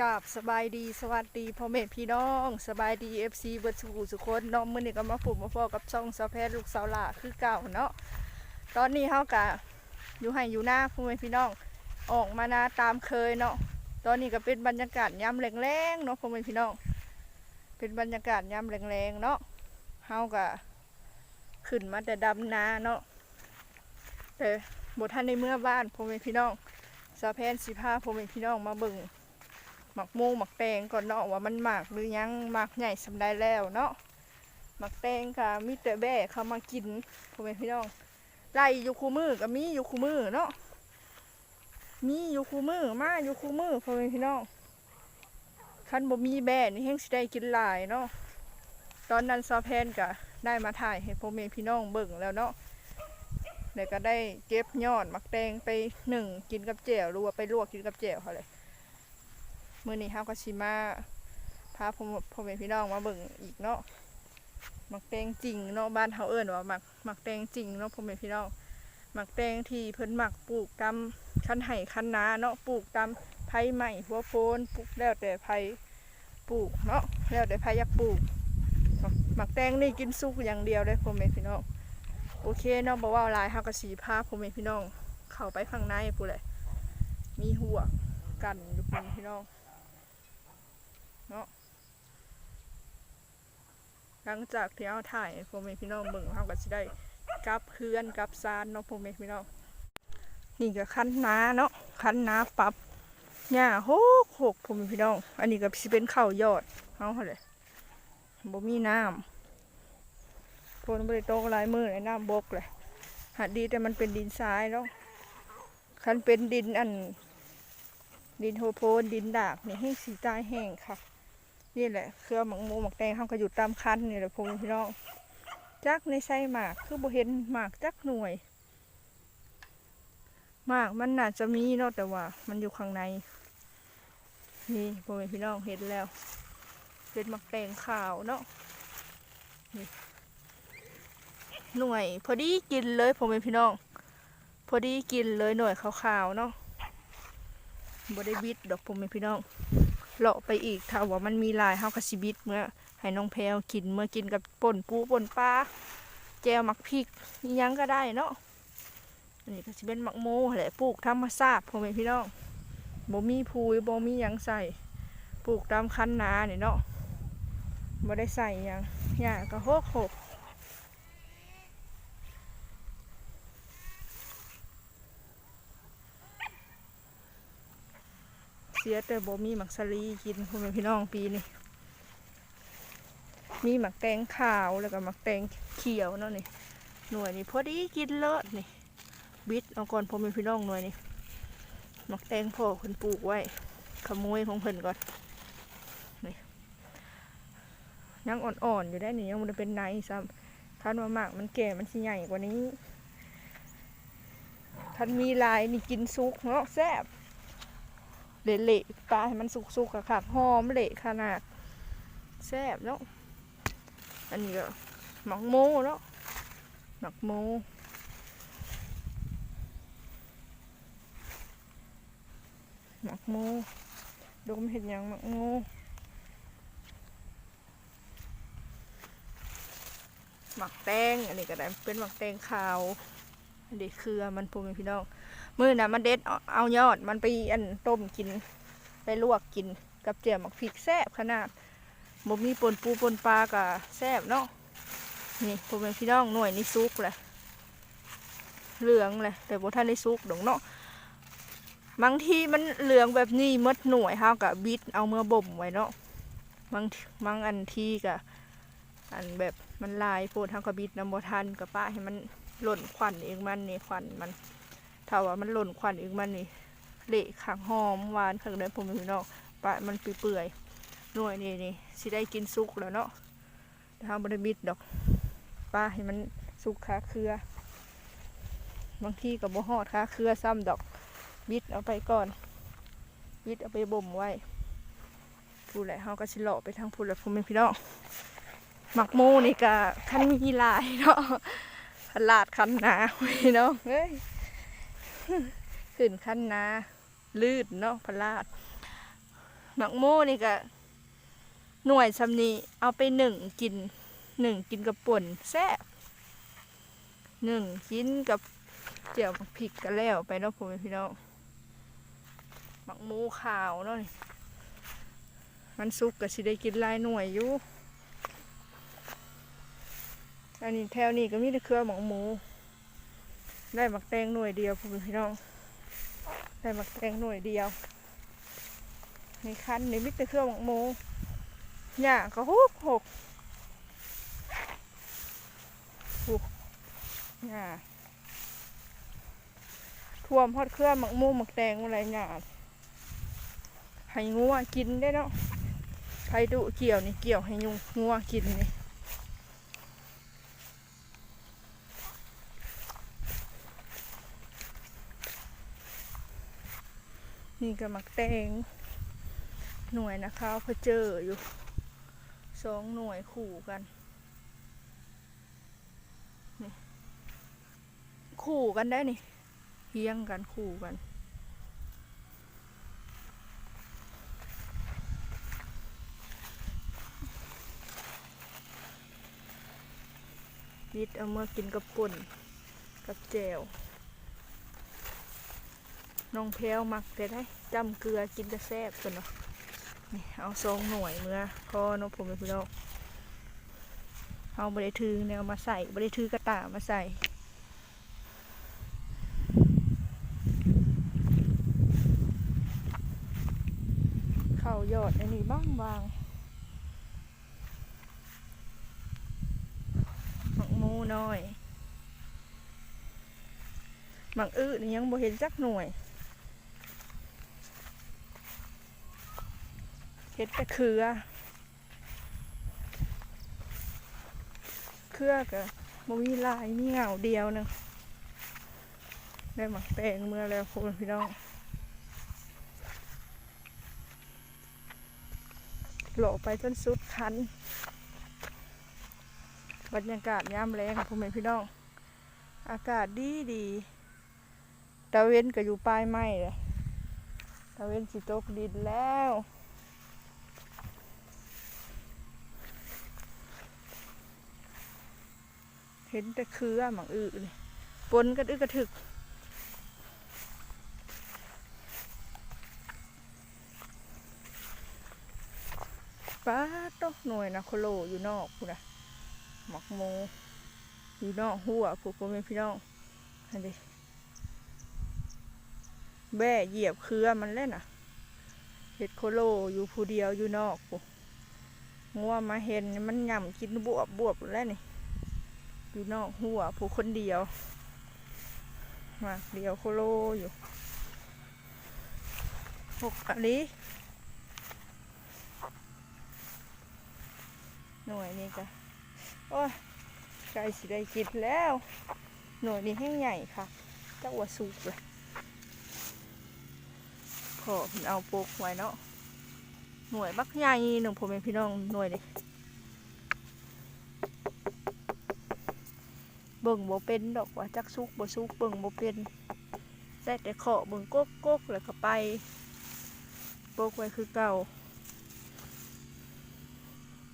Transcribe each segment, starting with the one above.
กับสบายดีสวัสดีพ่อแม่พี่น้องสบายดีเอฟซีเบิร์ดสุขุสุคนน้องมือนี้ก็มาผูกมาฟอกับช่องสาวแพทย์ลูกสาวหล่าคือเก่าเนาะตอนนี้เฮากะอยู่ให้อยู่หน้าพ่อแม่พี่น้องออกมานาตามเคยเนาะตอนนี้ก็เป็นบรรยากาศยามแรงๆเนาะพ่อแม่พี่น้อง เป็นบรรยากาศยามแรงๆเนาะเฮากะขึ้นมาแต่ดำนาเนาะแต่บทท่านในเมื่อบ้านพ่อแม่พี่น้องสาวแพทย์สิพาพ่อแม่พี่น้องมาเบิ่ง หมักมูหมักแตงก่อนเนาะว่ามันหมากหรือยังหมากใหญ่สำได้แล้วเนาะหมักแตงค่ะมีแต่แบ่เขามากินพ่อแม่พี่น้องไล่อยู่คู่มือก็มีอยู่คู่มือเนาะมีอยู่คู่มือมาอยู่คู่มือพ่อแม่พี่น้องคันบ่มีแบ่นี่แห้งสิได้กินหลายเนาะตอนนั้นซอแพนก็ได้มาถ่ายให้พ่อแม่พี่น้องเบิ่งแล้วเนาะแล้วก็ได้เก็บยอดหมักแตงไปหนึ่งกินกับแจ่วหรือว่าไปลวกกินกับแจ่วเขาเลย มื่อนี้เฮาก็สิมาพาพ่อพ่อแม่พี่น้องมาเบิ่งอีกเนาะหมักแตงจริงเนาะบ้านเฮาเอิ้นว่าหมักหมักแตงจริงเนาะพ่อแม่พี่น้องหมักแตงที่เพิ่นหมักปลูกตามคันไห่คันนาเนาะปลูกตามไผ่ใหม่หัวโพนปลูกแล้วแต่ไผ่ปลูกเนาะแล้วแต่ไผ่อยากปลูกหมักแตงนี่กินสุกอย่างเดียวเลยพ่อแม่พี่น้องโอเคเนาะบ่ว่าหลายเฮาก็สิพาพ่อแม่พี่น้อง เข้าไปข้างในพู้นแหละมีหัวกันอยู่พ่อแม่พี่น้อง หลังจากที่เอาถ่ายพ่อแม่พี่น้องเบิ่งเขาก็สิได้กลับเพื่อนกลับซานเนาะพ่อแม่พี่น้องนี่ก็คั้นน้าเนาะคั้นน้าปรับหญ้าโหกหกพ่อแม่พี่น้อง อันนี้ก็สิเป็นข้าวยอดเฮาหั่นแหละบ่มีน้ำฝนบ่ได้ตกหลายมือเลยน้ำบกเลยหาดีแต่มันเป็นดินทรายเนาะคันเป็นดินอันดินโฮโพนดินดากนี่ให้สีตายแห้งค่ะ นี่แหละเครือหมักมูหมักแตงเขาก็อยู่ตามคันนี่แหละพวกพี่น้องจักในไส้หมากคือบ่เห็นหมากจักหน่วยหมากมันน่าจะมีเนาะแต่ว่า มันอยู่ข้างใน นี่พวกพี่น้องเห็นแล้วเป็นหมักแตงขาวเนาะนี่หน่วย พอดีกินเลยพวกพี่น้อง พอดีกินเลยหน่วยขาวๆเนาะบ่ได้บิดดอกพวกพี่น้อง เลาะไปอีกถ้าว่ามันมีลายเฮากะสิบิดเมื่อให้น้องแพรวกินเมื่อกินกับป่นปูป่นปลาแจวหมักพริกยังก็ได้เนาะอันนี้ก็สิเป็นหมักโมแหละปลูกธรรมชาติพ่อแม่พี่น้องบ่มีพูยบ่มียังใส่ปลูกตามคันนาเนี่ยเนาะบ่ได้ใส่ยังหญ้าก็โหกโหก สียแต่บ่มีหมักสลีกินพ่อแม่พี่น้องปีนี้มีหมักแตงขาวแล้วก็หมักแตงเขียวเนาะนี่หน่วยนี่พอดีกินเลิศนี่บิดเอาก่อนพ่อแม่พี่น้องหน่วยนี่หมักแตงพ่อเพิ่นปลูกไว้ขโมยของเพิ่นก่อนนี่ยังอ่อนๆอยู่ได้นี่ยังมันเป็นไนซ้ำท่านว่าหมากมันแก่มันสิใหญ่กว่านี้ท่านมีลายนี่กินซุกเนาะแซ่บ เละๆปลาให้มันสุกๆค่ะหอมเละขนาดแซ่บเนาะอันนี้ก็หมักโมเนาะหมักโมหมักโมดมเห็ดยังหมักโมหมักแตงอันนี้ก็ได้เป็นหมักแตงขาวอันนี้คือมันพวกนี้พี่น้อง มือน่ะมันเด็ดเอายอดมันไปอันต้มกิน ไปลวกกินกับเจียหมักพริกแซ่บขนาดบ่มีปนปูปนปลากะแซ่บเนาะนี่พ่อแม่พี่น้องหน่วยนี่ซุกแหละเหลืองเลยแต่บ่ท่านได้ซุกดอกเนาะบางทีมันเหลืองแบบนี้มดหน่วยเฮากะบิดเอาเมื่อบ่มไว้เนาะบางบางอันทีกะอันแบบมันลายโพดเฮากะบิดน้ำบ่ทันกะป้าให้มันหล่นควันเองมันนี่ควันมัน ถ้าว่ามันหล่นควันอีกมันนี่เละขังหอมหวานขังเดินผมพี่นองปะมันเปื่อยๆหน่วยนี่นี่สิได้กินสุกแล้วเนาะถ้าบริบิดดอกป้าให้มันสุกคาเครือบางทีกับบ่ฮอดคาเครือซ้ำดอก บิดเอาไปก่อน บิดเอาไปบ่มไว้พูดแหละเฮาก็สิเลาะไปทางพูดแหละผมเป็นพี่น้องหมักโมนี่กะคันมีลายเนาะขลาดคันหนาพี่น้องเฮ้ย ขึ้นขั้นนาลื่นเนาะพลาดหมักโม่นี่ก็หน่วยซำนีเอาไปหนึ่งกินหนึ่งกินกับป่นแซ่บหนึ่งกินกับเจียวหมักพริกกันแล้วไปเนาะพ่อแม่พี่น้องหมักหมูขาวเนาะมันสุกก็สิได้กินลายหน่วยอยู่อันนี้แถวนี้ก็มีแต่เครือหมักหมู ได้หมักแตงหน่วยเดียวพ่อแม่พี่น้อง ได้หมักแตงหน่วยเดียวในคันนี่มิต่เครื่องหมักมูหญ้าก็หกหกหกหญ้าท่วมพอดเครื่องหมักมูหมักแตงอะไรหญ้าให้งัวกินได้เนาะใครดุเกี่ยวนี่เกี่ยวให้ยุงงัวกินนี่ นี่ก็หมักแตงหน่วยนะคะเพอเจออยู่สองหน่วยขู่กันนี่ขู่กันได้นี่เฮียงกันขู่กันวิดเอามากินกับป่นกับแจว น้องแพลวมักแต่ได้จำเกลือกินจะแซ่บกันเนาะนี่เอาทรงหน่วยเมื่อพอเนกผมเป็นพี่น้องเอาบริถือเนี่ยมาใส่บริถือกระตามาใส่เข้ายอดในนี้บ้างบางหมักมูน้อยหมักอื้อนี่ยังบ่เห็นจักหน่วย เห็ดแต่เคือ เครือกับมมีลายมีเงาเดียวหนึงได้หมักแตงเมื่อแล้วคุณพี่น้องหลไปจนสุดคัน บรรยากาศยามแรงพ่อแม่พี่น้อง อากาศดีดีตะเวนก็อยู่ปลายไม้เลยตะเวนสิตกดินแล้ว เห็นแต่เครือหมังอือเลยปนกันอึกระถึก ป้าตกหน่วยนะโคโลอยู่นอกพูนะหมักโมอยู่นอกหัวผูกพ่อแม่พี่น้องอันนี้แบ่เหยียบเครือมันเล่นอะเห็ดโคโลอยู่ผู้เดียวอยู่นอกผูงัวมาเห็นมันย่ำกินบวบบวบแล้วนี่ อยู่นอกหัวผู้คนเดียวมากเดียวโคโลอยู่หกอันนี้หน่วยนี้ก็โอ้ยใกล้สิได้กินแล้ว หน่วยนี้แห้งใหญ่ค่ะเจ้าว่าสุกเลยพอเอาโปกไว้เนาะหน่วยบักใหญ่หนึ่งผมเป็นพี่น้องหน่วยนี้ เบิ่งบ่เป็นดอกว่าจักสุกบ่สุกเบิ่งบ่เป็นได้แต่เคาะเบิ่งกกกกแล้วก็ไปโปกไว้คือเก่า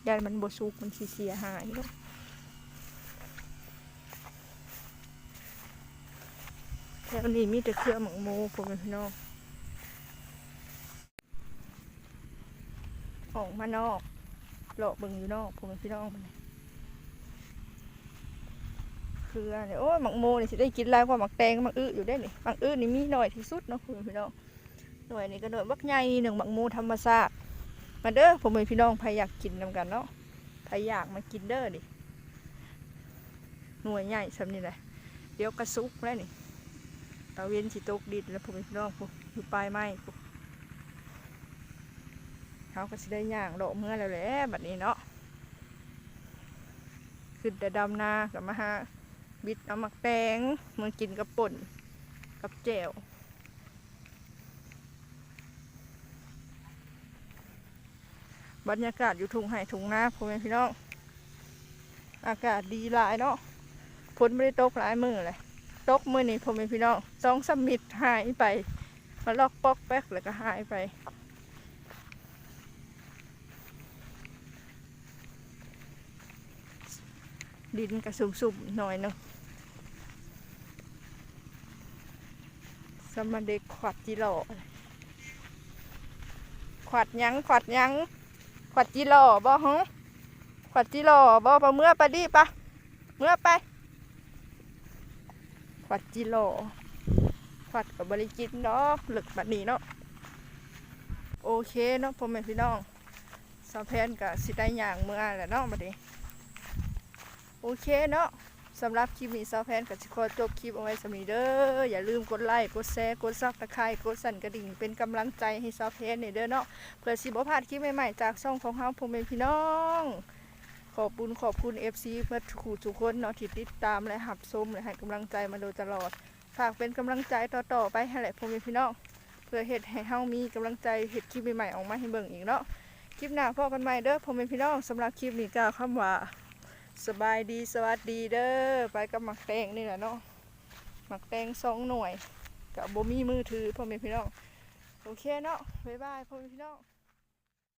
ยันมันบ่สุกมันสิเสียหายเนาะแถวนี้มีแต่เครือหมักโมพ่อแม่พี่น้องออกมานอกเลาะเบิ่งอยู่นอกพ่อแม่พี่น้องมัน ครือเนี่ยโอ้ยหมักโมเนี่ยสิได้กินลายกว่าหมักแตงหมักอื้ออยู่ได้นี่หมักอื้อนี่มีหน่อยที่สุดเนาะคุณพี่น้องหน่วยนี่ก็หน่วยบักใหญ่หนึ่งหมักโมธรรมชาติมาเด้อผมเป็นพี่น้องใครอยากกินนำกันเนาะใครอยากมากินเด้อดิหน่วยใหญ่สำนี่แหละเดี๋ยวกระซุกแล้วนี่ตะเวนสิตกดินแล้วผมเป็นพี่น้องผมอยู่ปลายไม้เขาก็สิได้ย่างดอกเมื่อแล้วแหละแบัดนี้เนาะขึ้นแต่ดำนากับมาหา บิดเอาหมักแป้งมันกินกับป่นกับแจวบรรยากาศอยู่ทุงไห่ทุงนะพ่อแม่พี่น้อง อากาศดีหลายเนาะฝนไม่ได้ตกหลายมือเลยตกมือนี่พ่อแม่พี่น้องต้องสมิดหายไป มาลอกปอกแป๊กแล้วก็หายไปดินกระสุ่มๆหน่อยนึง สมมาเด็กขวัดจิโร่ขวัดยังขวัดยังขวัดจิโร่บ่ฮะขวัดจิโร่บ่ปะเมื่อปะดิปะเมื่อไป ขวัดจิโร่ขวัดกับบริจิตเนาะหลึกแบบนี้เนาะโอเคเนาะพ่อแม่พี่น้องสาวแพนกับสิได้อย่างเมื่อแหละเนาะบัดนี้โอเคเนาะ สำหรับคลิปนี้ซาวแพนกับสิขอจบคลิปเอาไว้สำนีเด้ออย่าลืมกดไลค์กดแชร์กดซับตะไคร้กดสั่นกระดิ่งเป็นกำลังใจให้ซาวแพนเนี่ยเด้อเนาะเพื่อสิบ่พลาดคลิปใหม่ๆจากช่องของเฮาพ่อแม่พี่น้อง ขอบคุณขอบคุณ FC เพื่อทุกทุกคนเนาะที่ติดตามและหับชมและให้กำลังใจมาโดยตลอดฝากเป็นกำลังใจต่อๆไปให้แหละพ่อแม่พี่น้อง เพื่อเฮ็ดให้เฮามีกำลังใจเฮ็ดคลิปใหม่ๆออกมาให้เบิ่งอีกเนาะคลิปหน้าพบกันใหม่เด้อพ่อแม่พี่น้องสำหรับคลิปนี้ก็คำว่า สบายดีสวัสดีเด้อไปกับหมักแตงนี่แหละเนาะหมักแตงสองหน่วยกับบ่มีมือถือพ่อแม่พี่น้องโอเคเนาะบ๊ายบายพ่อแม่พี่น้อง